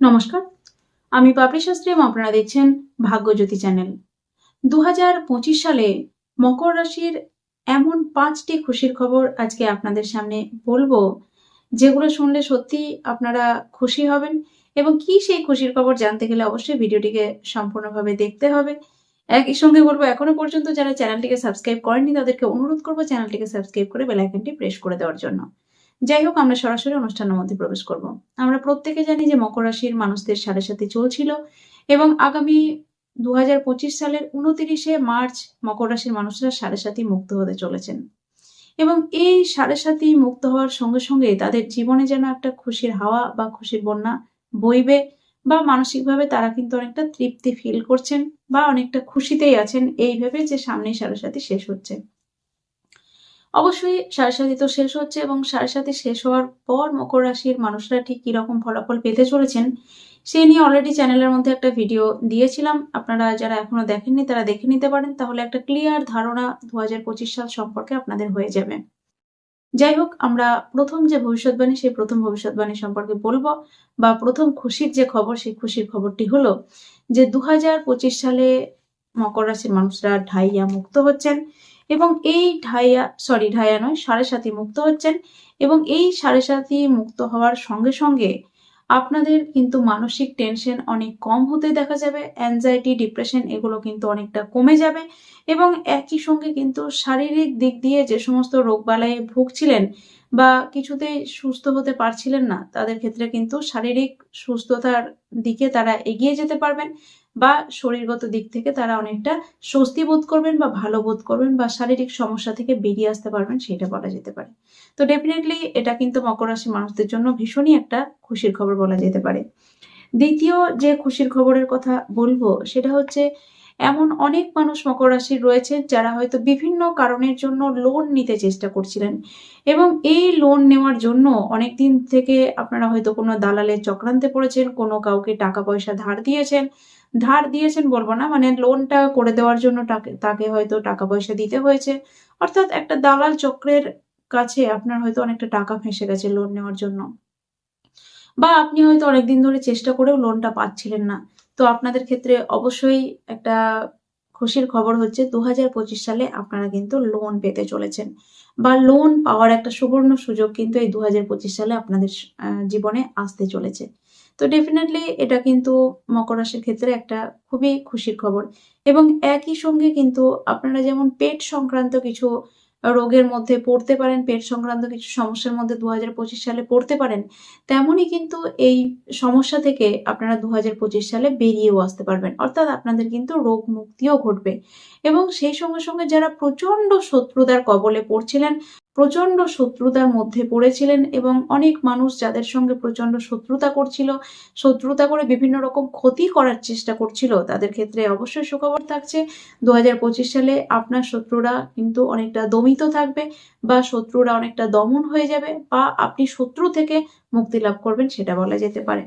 নমস্কার। আমি পাপড়ি শাস্ত্রী এবং আপনারা দেখছেন ভাগ্যজ্যোতি চ্যানেল। দু সালে মকর রাশির এমন পাঁচটি খুশির খবর আজকে আপনাদের সামনে বলব, যেগুলো শুনলে সত্যি আপনারা খুশি হবেন এবং কি সেই খুশির খবর জানতে গেলে অবশ্যই ভিডিওটিকে সম্পূর্ণভাবে দেখতে হবে। একই সঙ্গে বলব, এখনও পর্যন্ত যারা চ্যানেলটিকে সাবস্ক্রাইব করেননি, তাদেরকে অনুরোধ করব চ্যানেলটিকে সাবস্ক্রাইব করে বেল আইকনটি প্রেস করে দেওয়ার জন্য। যাই হোক, আমরা সরাসরি অনুষ্ঠানের মধ্যে প্রবেশ করব। আমরা প্রত্যেকে জানি যে মকর রাশির মানুষদের সাড়ে সাথে চলছিল এবং আগামী দু হাজার পঁচিশ সালের উনতিরিশে মার্চ মকর রাশির মানুষরা সাড়ে সাথী মুক্ত হতে চলেছেন। এবং এই সাড়ে সাথী মুক্ত হওয়ার সঙ্গে সঙ্গে তাদের জীবনে যেন একটা খুশির হাওয়া বা খুশির বন্যা বইবে বা মানসিকভাবে তারা কিন্তু অনেকটা তৃপ্তি ফিল করছেন বা অনেকটা খুশিতেই আছেন, এই ভেবে যে সামনেই সাড়ে সাথী শেষ হচ্ছে। অবশ্যই সাড়ে সাথী তো শেষ হচ্ছে এবং সাড়ে সাথী শেষ হওয়ার পর মকর রাশির মানুষরা ঠিক কীরকম ফলাফল পেতে চলেছেন সেই নিয়ে অলরেডি চ্যানেলের মধ্যে একটা ভিডিও দিয়েছিলাম। আপনারা যারা এখনও দেখেননি, তারা দেখে নিতে পারেন। তাহলে একটা ক্লিয়ার ধারণা দু হাজার পঁচিশ সাল সম্পর্কে আপনাদের হয়ে যাবে। যাই হোক, আমরা প্রথম যে ভবিষ্যৎবাণী, সেই প্রথম ভবিষ্যৎবাণী সম্পর্কে বলব বা প্রথম খুশির যে খবর, সেই খুশির খবরটি হলো যে দু হাজার পঁচিশ সালে মকর রাশির মানুষরা ঢাইয়া মুক্ত হচ্ছেন। এবং এই ঢাইয়া সরি ঢাইয়া নয়, সাড়ে সাথী মুক্ত হচ্ছেন এবং এই সাড়ে সাথী মুক্ত হওয়ার সঙ্গে সঙ্গে আপনাদের কিন্তু মানসিক টেনশন অনেক কম হতে দেখা যাবে অ্যাংজাইটি ডিপ্রেশন এগুলো কিন্তু অনেকটা কমে যাবে এবং একই সঙ্গে কিন্তু শারীরিক দিক দিয়ে যে সমস্ত রোগবালায় ভুগছিলেন বা কিছুতেই সুস্থ হতে পারছিলেন না, তাদের ক্ষেত্রে কিন্তু শারীরিক সুস্থতার দিকে তারা এগিয়ে যেতে পারবেন বা শরীরগত দিক থেকে তারা অনেকটা স্বস্তি বোধ করবেন বা ভালো বোধ করবেন বা শারীরিক সমস্যা থেকে বেরিয়ে আসতে পারবেন সেটা বলা যেতে পারে। তো ডেফিনেটলি এটা কিন্তু মকর রাশি মানুষদের জন্য ভীষণই একটা খুশির খবর বলা যেতে পারে। দ্বিতীয় যে খুশির খবরের কথা বলব সেটা হচ্ছে এমন অনেক মানুষ মকর রাশির রয়েছেন যারা হয়তো বিভিন্ন কারণের জন্য লোন নিতে চেষ্টা করছিলেন। এবং এই লোন নেওয়ার জন্য অনেক দিন থেকে আপনারা হয়তো কোনো দালালের চক্রান্তে পড়েছেন, কোনো কাউকে টাকা পয়সা ধার দিয়েছেন। ধার দিয়েছেন বলব না মানে লোনটা করে দেওয়ার জন্য তাকে হয়তো টাকা পয়সা দিতে হয়েছে। অর্থাৎ একটা দালাল চক্রের কাছে আপনার হয়তো অনেকটা টাকা ফেঁসে গেছে লোন নেওয়ার জন্য। বা আপনি হয়তো অনেকদিন ধরে চেষ্টা করেও লোনটা পাচ্ছিলেন না। তো আপনাদের ক্ষেত্রে অবশ্যই একটা খুশির খবর হচ্ছে দু হাজার পঁচিশ সালে আপনারা কিন্তু লোন পেতে চলেছেন। বা লোন পাওয়ার একটা সুবর্ণ সুযোগ কিন্তু এই দু হাজার পঁচিশ সালে আপনাদের জীবনে আসতে চলেছে। তো ডেফিনেটলি এটা কিন্তু মকর রাশির ক্ষেত্রে একটা খুবই খুশির খবর। এবং একই সঙ্গে কিন্তু আপনারা যেমন পেট সংক্রান্ত কিছু রোগের মধ্যে পড়তে পারেন, পেট সংক্রান্ত কিছু সমস্যার মধ্যে দু হাজার পঁচিশ সালে পড়তে পারেন, তেমনই কিন্তু এই সমস্যা থেকে আপনারা দু হাজার পঁচিশ সালে বেরিয়েও আসতে পারবেন। অর্থাৎ আপনাদের কিন্তু রোগ মুক্তিও ঘটবে। এবং সেই সঙ্গে সঙ্গে যারা প্রচণ্ড শত্রুতার কবলে পড়ছিলেন প্রচণ্ড শত্রুতার মধ্যে পড়েছিলেন এবং অনেক মানুষ যাদের সঙ্গে প্রচণ্ড শত্রুতা করছিল, শত্রুতা করে বিভিন্ন রকম ক্ষতি করার চেষ্টা করছিল, তাদের ক্ষেত্রে অবশ্যই সুখবর থাকছে। দু হাজার পঁচিশ সালে আপনার শত্রুরা কিন্তু অনেকটা দমিত থাকবে বা শত্রুরা অনেকটা দমন হয়ে যাবে বা আপনি শত্রু থেকে মুক্তি লাভ করবেন সেটা বলা যেতে পারে।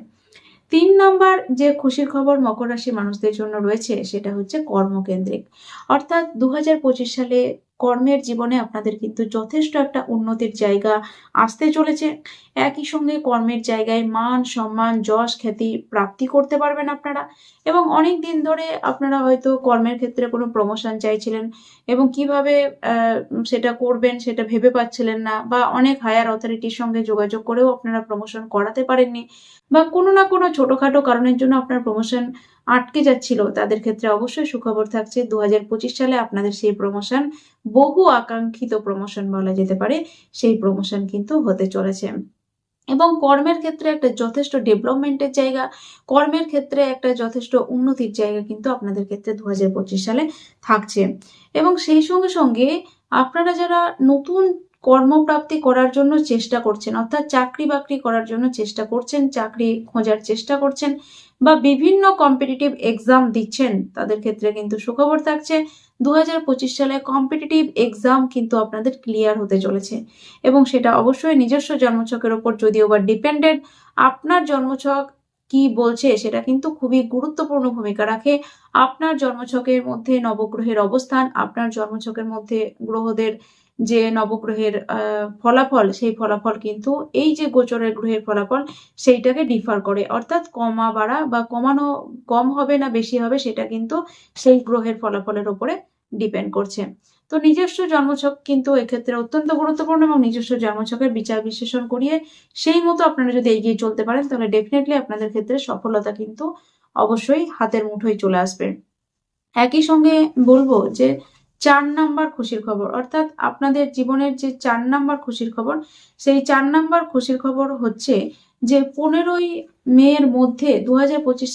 তিন নাম্বার যে খুশির খবর মকর রাশি মানুষদের জন্য রয়েছে সেটা হচ্ছে কর্মকেন্দ্রিক। অর্থাৎ দু হাজার পঁচিশ সালে কর্মের জীবনে আপনাদের কিন্তু যথেষ্ট একটা উন্নতির জায়গা আসতে চলেছে। একই সঙ্গে কর্মের জায়গায় মান, সম্মান, যশ, খ্যাতি প্রাপ্তি করতে পারবেন আপনারা। এবং অনেক দিন ধরে আপনারা হয়তো কর্মের ক্ষেত্রে কোনো প্রমোশন চাইছিলেন এবং কীভাবে সেটা করবেন সেটা ভেবে পাচ্ছিলেন না বা অনেক হায়ার অথরিটির সঙ্গে যোগাযোগ করেও আপনারা প্রমোশন করাতে পারেননি। বা কোনো না কোনো ছোটোখাটো কারণের জন্য আপনার প্রমোশন আটকে যাচ্ছিল, তাদের ক্ষেত্রে অবশ্যই সুখবর থাকছে। দু হাজার পঁচিশ সালে আপনাদের সেই প্রমোশন বহু আকাঙ্ক্ষিত প্রমোশন বলা যেতে পারে, সেই প্রমোশন কিন্তু হতে চলেছে। এবং কর্মের ক্ষেত্রে একটা যথেষ্ট ডেভেলপমেন্টের জায়গা, কর্মের ক্ষেত্রে একটা যথেষ্ট উন্নতির জায়গা কিন্তু আপনাদের ক্ষেত্রে দু হাজার পঁচিশ সালে থাকছে। এবং সেই সঙ্গে সঙ্গে আপনারা যারা নতুন কর্মপ্রাপ্তি করার জন্য চেষ্টা করছেন, অর্থাৎ চাকরি বাকরি করার জন্য চেষ্টা করছেন, চাকরি খোঁজার চেষ্টা করছেন বা বিভিন্ন কম্পিটিটিভ এক্সাম দিচ্ছেন। তাদের ক্ষেত্রে কিন্তু সুখবর থাকছে, দুহাজার পঁচিশ সালে কম্পিটিটিভ এক্সাম কিন্তু আপনাদের ক্লিয়ার হতে চলেছে এবং সেটা অবশ্যই নিজস্ব জন্মছকের ওপর যদিও বা ডিপেন্ডেন্ট আপনার জন্মছক কি বলছে সেটা কিন্তু খুবই গুরুত্বপূর্ণ ভূমিকা রাখে। আপনার জন্মছকের মধ্যে নবগ্রহের অবস্থান, আপনার জন্মছকের মধ্যে গ্রহদের যে নবগ্রহের ফলাফল, সেই ফলাফল কিন্তু এই যে গোচরের গ্রহের ফলাফল সেইটাকে ডিফার করে। অর্থাৎ কমা বাড়া বা কমানো কম হবে না বেশি হবে সেটা কিন্তু সেই গ্রহের ফলাফলের উপরে ডিপেন্ড করছে। তো নিজস্ব জন্মছক কিন্তু এক্ষেত্রে অত্যন্ত গুরুত্বপূর্ণ এবং নিজস্ব জন্মছকের বিচার বিশ্লেষণ করিয়ে সেই মতো আপনারা যদি এগিয়ে চলতে পারেন, তাহলে ডেফিনেটলি আপনাদের ক্ষেত্রে সফলতা কিন্তু অবশ্যই হাতের মুঠোয় চলে আসবে। একই সঙ্গে বলব যে চার নাম্বার খুশির খবর। অর্থাৎ আপনাদের জীবনের যে চার নাম্বার খুশির খবর, সেই চার নাম্বার খুশির খবর হচ্ছে যে পনেরোই মেয়ের মধ্যে দু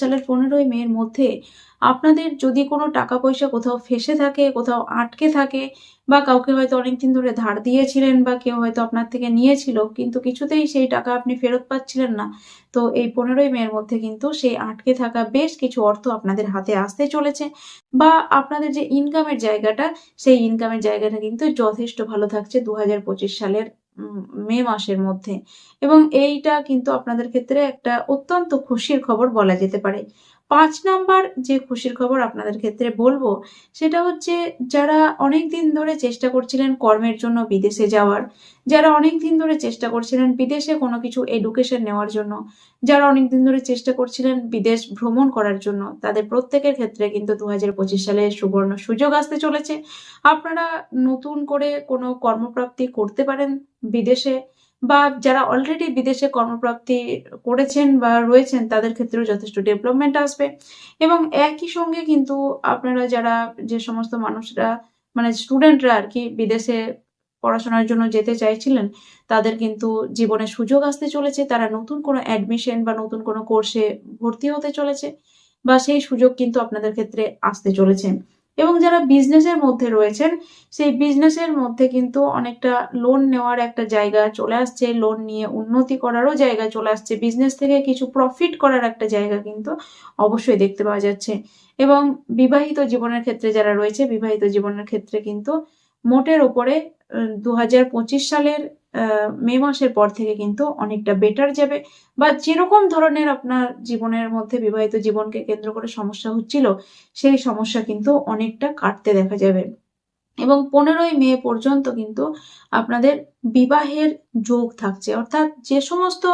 সালের পনেরোই মেয়ের মধ্যে আপনাদের যদি কোনো টাকা পয়সা কোথাও ফেসে থাকে, কোথাও আটকে থাকে বা কাউকে হয়তো অনেকদিন ধরে ধার দিয়েছিলেন বা কেউ হয়তো আপনার থেকে নিয়েছিল, কিন্তু কিছুতেই সেই টাকা আপনি ফেরত পাচ্ছিলেন না, তো এই পনেরোই মেয়ের মধ্যে কিন্তু সেই আটকে থাকা বেশ কিছু অর্থ আপনাদের হাতে আসতে চলেছে বা আপনাদের যে ইনকামের জায়গাটা, সেই ইনকামের জায়গাটা কিন্তু যথেষ্ট ভালো থাকছে দু হাজার পঁচিশ সালের মে মাসের মধ্যে। এবং এইটা কিন্তু আপনাদের ক্ষেত্রে একটা অত্যন্ত খুশির খবর বলা যেতে পারে। পাঁচ নাম্বার যে খুশির খবর আপনাদের ক্ষেত্রে বলব, সেটা হচ্ছে যারা অনেক দিন ধরে চেষ্টা করছিলেন কর্মের জন্য বিদেশে যাওয়ার, যারা অনেক দিন ধরে চেষ্টা করছিলেন বিদেশে কোনো কিছু এডুকেশন নেওয়ার জন্য, যারা অনেক দিন ধরে চেষ্টা করছিলেন বিদেশ ভ্রমণ করার জন্য, তাদের প্রত্যেকের ক্ষেত্রে কিন্তু দু হাজার পঁচিশ সালে সুবর্ণ সুযোগ আসতে চলেছে। আপনারা নতুন করে কোনো কর্মপ্রাপ্তি করতে পারেন বিদেশে বা যারা অলরেডি বিদেশে কর্মপ্রাপ্তি করেছেন বা রয়েছেন, তাদের ক্ষেত্রেও যথেষ্ট ডেভেলপমেন্ট আসবে। এবং একই সঙ্গে কিন্তু আপনারা যারা যে সমস্ত মানুষরা মানে স্টুডেন্টরা আর কি বিদেশে পড়াশোনার জন্য যেতে চাইছিলেন, তাদের কিন্তু জীবনে সুযোগ আসতে চলেছে। তারা নতুন কোনো অ্যাডমিশন বা নতুন কোনো কোর্সে ভর্তি হতে চলেছে বা সেই সুযোগ কিন্তু আপনাদের ক্ষেত্রে আসতে চলেছে। এবং যারা বিজনেসের মধ্যে রয়েছেন, সেই বিজনেসের মধ্যে কিন্তু অনেকটা লোন নেওয়ার একটা জায়গা চলে আসছে। লোন নিয়ে উন্নতি করারও জায়গা চলে আসছে। বিজনেস থেকে কিছু প্রফিট করার একটা জায়গা কিন্তু অবশ্যই দেখতে পাওয়া যাচ্ছে। এবং বিবাহিত জীবনের ক্ষেত্রে যারা রয়েছে, বিবাহিত জীবনের ক্ষেত্রে কিন্তু মোটের ওপরে দু হাজার পঁচিশ সালের মে মাসের পর থেকে কিন্তু অনেকটা বেটার যাবে। বা যেরকম ধরনের আপনার জীবনের মধ্যে বিবাহিত জীবনকে কেন্দ্র করে সমস্যা হচ্ছিল, সেই সমস্যা কিন্তু অনেকটা কাটতে দেখা যাবে। এবং পনেরোই মে পর্যন্ত কিন্তু আপনাদের বিবাহের যোগ থাকছে। অর্থাৎ যে সমস্ত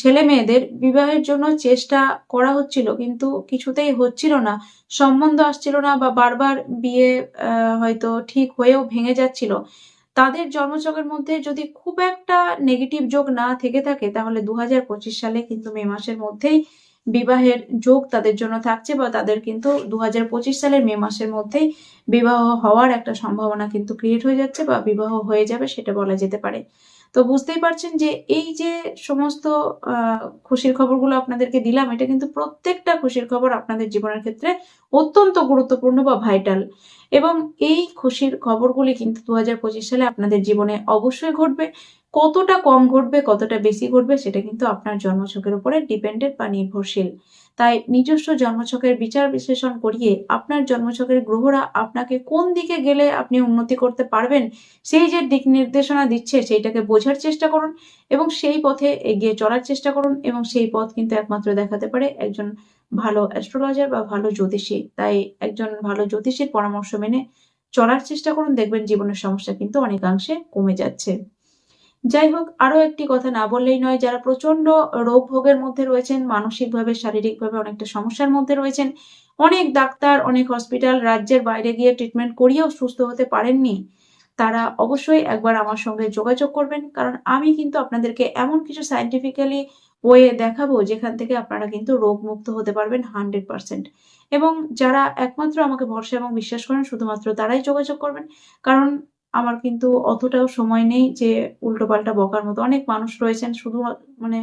ছেলে মেয়েদের বিবাহের জন্য চেষ্টা করা হচ্ছিল, কিন্তু কিছুতেই হচ্ছিল না। সম্বন্ধ আসছিল না বা বারবার বিয়ে হয়তো ঠিক হয়েও ভেঙে যাচ্ছিল। তাদের জন্মছকের মধ্যে যদি খুব একটা নেগেটিভ যোগ না থেকে থাকে, তাহলে দু সালে কিন্তু মে মাসের মধ্যেই বিবাহের যোগ তাদের জন্য থাকছে বা তাদের কিন্তু দু সালের মে মাসের মধ্যেই বিবাহ হওয়ার একটা সম্ভাবনা কিন্তু ক্রিয়েট হয়ে যাচ্ছে বা বিবাহ হয়ে যাবে, সেটা বলা যেতে পারে। তো বুঝতেই পারছেন যে এই যে সমস্ত খুশির খবরগুলো আপনাদেরকে দিলাম, এটা কিন্তু প্রত্যেকটা খুশির খবর আপনাদের জীবনের ক্ষেত্রে অত্যন্ত গুরুত্বপূর্ণ বা ভাইটাল। এবং এই খুশির খবরগুলি কিন্তু দু সালে আপনাদের জীবনে অবশ্যই ঘটবে। কতটা কম ঘটবে, কতটা বেশি ঘটবে সেটা কিন্তু আপনার জন্মছকের উপরে ডিপেন্ডেন্ট বা নির্ভরশীল। তাই নিজস্ব জন্মছকের বিচার বিশ্লেষণ করিয়ে আপনার জন্মছকের গ্রহরা আপনাকে কোন দিকে গেলে আপনি উন্নতি করতে পারবেন, সেই যে দিক নির্দেশনা দিচ্ছে সেইটাকে বোঝার চেষ্টা করুন এবং সেই পথে এগিয়ে চলার চেষ্টা করুন এবং সেই পথ কিন্তু একমাত্র দেখাতে পারে একজন ভালো অ্যাস্ট্রোলজার বা ভালো জ্যোতিষী। তাই একজন ভালো জ্যোতিষীর পরামর্শ মেনে চলার চেষ্টা করুন, দেখবেন জীবনের সমস্যা কিন্তু অনেকাংশে কমে যাচ্ছে। যাই হোক আরও একটি কথা না বললেই নয়, যারা প্রচণ্ড রোগ ভোগের মধ্যে রয়েছেন, মানসিকভাবে, শারীরিকভাবে অনেকটা সমস্যার মধ্যে রয়েছেন, অনেক ডাক্তার, অনেক হসপিটাল, রাজ্যের বাইরে গিয়ে ট্রিটমেন্ট করিয়েও সুস্থ হতে পারেননি, তারা অবশ্যই একবার আমার সঙ্গে যোগাযোগ করবেন, কারণ আমি কিন্তু আপনাদেরকে এমন কিছু সাইন্টিফিক্যালি ওয়ে দেখাবো, যেখান থেকে আপনারা কিন্তু রোগ মুক্ত হতে পারবেন হান্ড্রেড পার্সেন্ট এবং যারা একমাত্র আমাকে ভরসা এবং বিশ্বাস করেন, শুধুমাত্র তারাই যোগাযোগ করবেন, কারণ আমার কিন্তু অতটাও সময় নেই যে উল্টোপাল্টা বকার মতো। অনেক মানুষ রয়েছেন শুধু মানে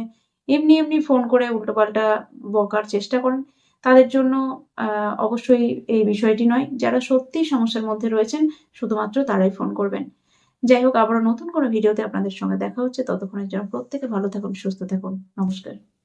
এমনি এমনি ফোন করে উল্টোপাল্টা বকার চেষ্টা করেন। তাদের জন্য অবশ্যই এই বিষয়টি নয়। যারা সত্যি সমস্যার মধ্যে রয়েছেন, শুধুমাত্র তারাই ফোন করবেন। যাই হোক, আবারও নতুন কোনো ভিডিওতে আপনাদের সঙ্গে দেখা হচ্ছে। ততক্ষণের জন্য প্রত্যেকে ভালো থাকুন, সুস্থ থাকুন। নমস্কার।